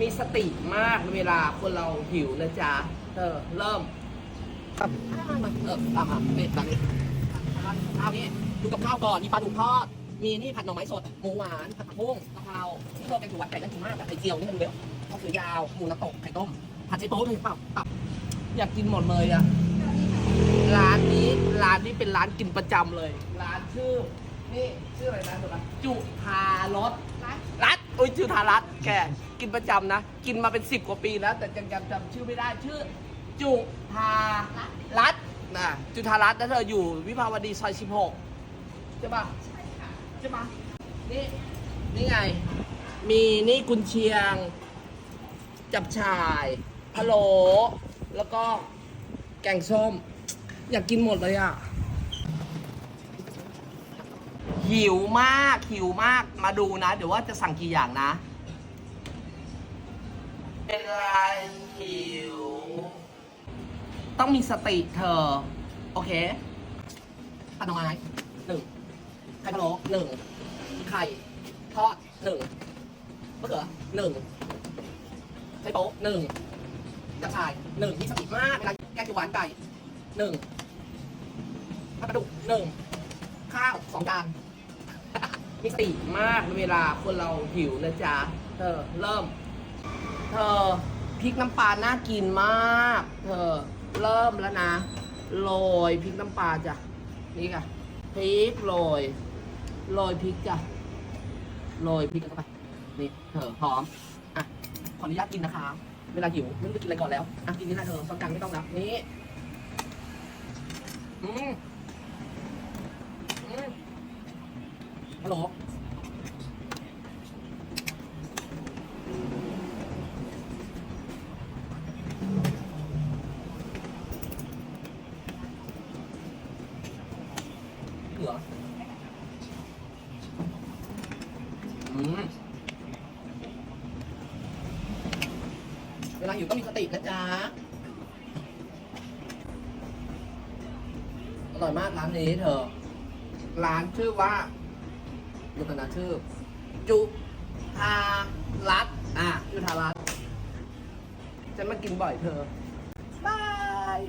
มีสติมากเวลาคนเราหิวนะจ๊ะ เออ เริ่มเออตามมาเนี่ยตามนี้เอานี่ดูกับข้าวก่อน มีปลาดุกทอด มีนี่ผัดหน่อไม้สด หมูหวาน ผัดผักบุ้งกะเพราที่ชอบแกงถั่วไก่น่ากินมากแต่ไข่เจียวนี่มันเยอะข้าวสวยยาว หมูน้ำตก ไข่ต้ม ผัดไชโป๊ด้วยเปล่าตับอยากกินหมดเลยอะร้านนี้ ร้านนี้เป็นร้านกินประจำเลย ร้านชื่อ นี่ชื่ออะไรร้านะตัวจุธารสรัดโอ้ ยจุธารัตแกกินประจำนะ กินมาเป็นสิบกว่าปีแล้ว แต่ยังจำจำชื่อไม่ได้ชื่อ จุธารัตนะจุธารัตนะเธออยู่วิภาวดีซอยสิบหกใช่ปะใช่ปะนี่นี่ไง มีนี่กุนเชียง จับฉายพะโล้แล้วก็แกงส้ม อยากกินหมดเลยอะ หิวมากหิวมากมาดูนะ เดี๋ยวว่าจะสั่งกี่อย่างนะ เป็นไรหิว ต้องมีสติเธอ โอเคผัดหน่อไม้หนึ่งไข่พะโล้หนึ่งไข่ทอดหนึ่งมะเขือหนึ่งไชโป๊ะหนึ่งกระชายหนึ่งมีสติมากเวลาแกงเขียวหวานไก่หนึ่งผัดปลาดุกหนึ่งข้าวสองจาน สติมากเวลาคนเราหิวนะจ๊ะ เธอเริ่ม เธอพริกน้ำปลาน่ากินมาก เธอเริ่มแล้วนะ โรยพริกน้ำปลาจ้ะ นี่ค่ะ พริกโรย โรยพริกจ้ะ โรยพริกเข้าไป นี่ เธอหอม อะ ขออนุญาตกินนะคะ เวลาหิวไม่รู้จะกินอะไรก่อนแล้ว อะ กินนี่นะเธอซอสกลางไม่ต้องนะนี่ อืมอืม ลโหลเหลืออืมเวลาอยู่ต้องมีสตินะจ๊ะ อร่อยมากร้านนี้เธอ ร้านชื่อว่า ดูกันนะชื่อจุธารัตอะจุทารัตฉันมากินบ่อยเธอ บาย